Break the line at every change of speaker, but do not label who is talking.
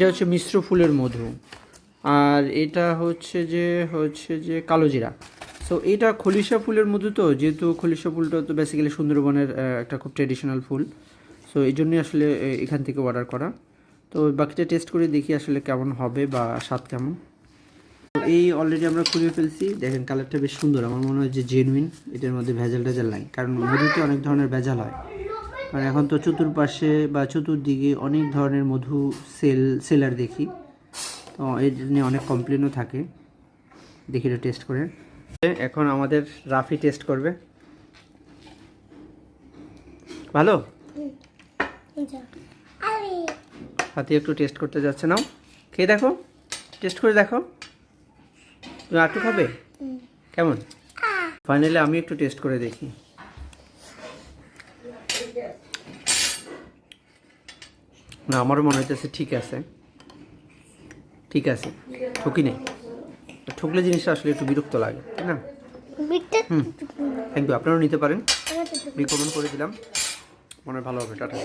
এটা হচ্ছে মিশ্র ফুলের মধু। আর এটা হচ্ছে যে হচ্ছে যে কালোজিরা সো এটা খলিশা ফুলের মধু তো, যেহেতু খলিশা ফুলটা তো বেসিক্যালি সুন্দরবনের একটা খুব ট্রেডিশনাল ফুল। সো এই জন্যই আসলে এখান থেকে অর্ডার করা। তো বাকিটা টেস্ট করে দেখি আসলে কেমন হবে বা স্বাদ কেমন। এই অলরেডি আমরা খুঁজে ফেলছি। দেখেন কালারটা বেশ সুন্দর। আমার মনে হয় যে জেনুইন এটার মধ্যে ভেজাল টেজাল নাই। কারণ মধুতে অনেক ধরনের ভেজাল হয়। কারণ এখন তো চতুর্পাশে বা চতুর্দিকে অনেক ধরনের মধু সেল সেলার দেখি। তো এর নিয়ে অনেক কমপ্লেনও থাকে। দেখি এটা টেস্ট করে। এখন আমাদের রাফি টেস্ট করবে। ভালো? হাতি একটু টেস্ট করতে যাচ্ছে নাও। খেয়ে দেখো। টেস্ট করে দেখো। তুমি আটু খাবে? কেমন? ফাইনালি আমি একটু টেস্ট করে দেখি। না আমারও মনে হইতেছে ঠিক আছে। ঠিক আছে। ঠকি নেই। ঠকলে জিনিসটা আসলে একটু বিরক্ত লাগে তাই না?
হুম।
থ্যাংক ইউ আপনারাও নিতে পারেন। রিকমেন্ড করে দিলাম। মনে হয় ভালো হবে টাটা।